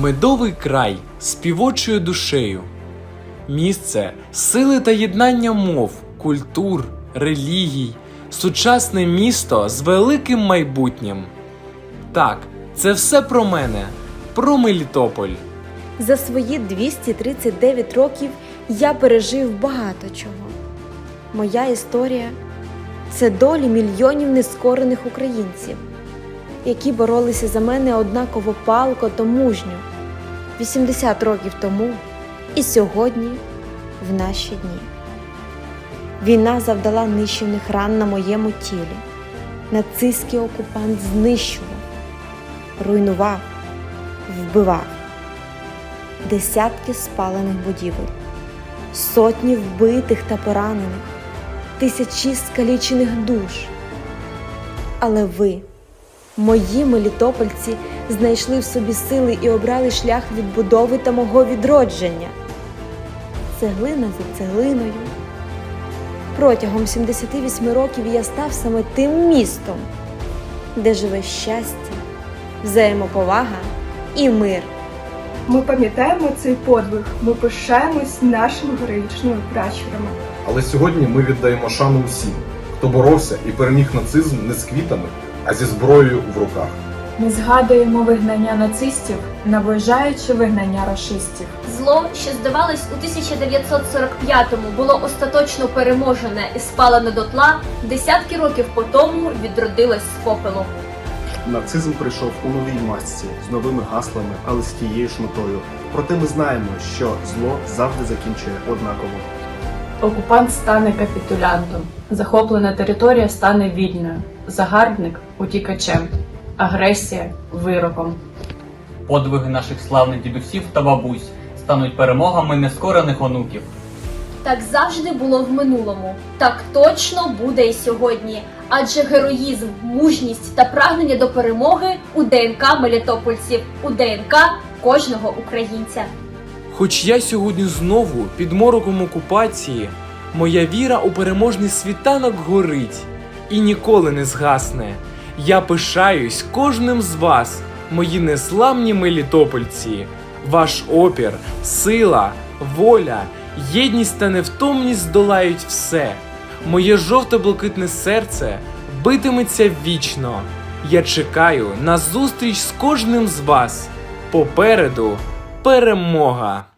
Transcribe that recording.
Медовий край співочою душею, місце сили та єднання мов, культур, релігій, сучасне місто з великим майбутнім. Так, це все про мене, про Мелітополь. За свої 239 років я пережив багато чого. Моя історія це долі мільйонів нескорених українців, які боролися за мене однаково палко та мужньо 80 років тому і сьогодні в наші дні. Війна завдала нищівних ран на моєму тілі. Нацистський окупант знищував, руйнував, вбивав десятки спалених будівель, сотні вбитих та поранених, тисячі скалічених душ. Але ви, мої мелітопольці, знайшли в собі сили і обрали шлях відбудови та мого відродження. Цеглина за цеглиною. Протягом 78 років я став саме тим містом, де живе щастя, взаємоповага і мир. Ми пам'ятаємо цей подвиг, ми пишаємось нашими героїчними пращурами. Але сьогодні ми віддаємо шану усім, хто боровся і переміг нацизм не з квітами, а зі зброєю в руках. Ми згадуємо вигнання нацистів, наближаючи вигнання рашистів. Зло, що здавалось у 1945-му, було остаточно переможене і спалене дотла, десятки років по тому відродилось з попелу. Нацизм прийшов у новій масці з новими гаслами, але з тією ж метою. Проте ми знаємо, що зло завжди закінчує однаково. Окупант стане капітулянтом, захоплена територія стане вільною, загарбник утікачем, агресія вироком. Подвиги наших славних дідусів та бабусь стануть перемогами нескорених онуків. Так завжди було в минулому, так точно буде і сьогодні. Адже героїзм, мужність та прагнення до перемоги у ДНК мелітопольців, у ДНК кожного українця. Хоч я сьогодні знову під мороком окупації, моя віра у переможний світанок горить і ніколи не згасне. Я пишаюсь кожним з вас, мої незламні мелітопольці. Ваш опір, сила, воля, єдність та невтомність здолають все. Моє жовто-блакитне серце битиметься вічно. Я чекаю на зустріч з кожним з вас. Попереду перемога!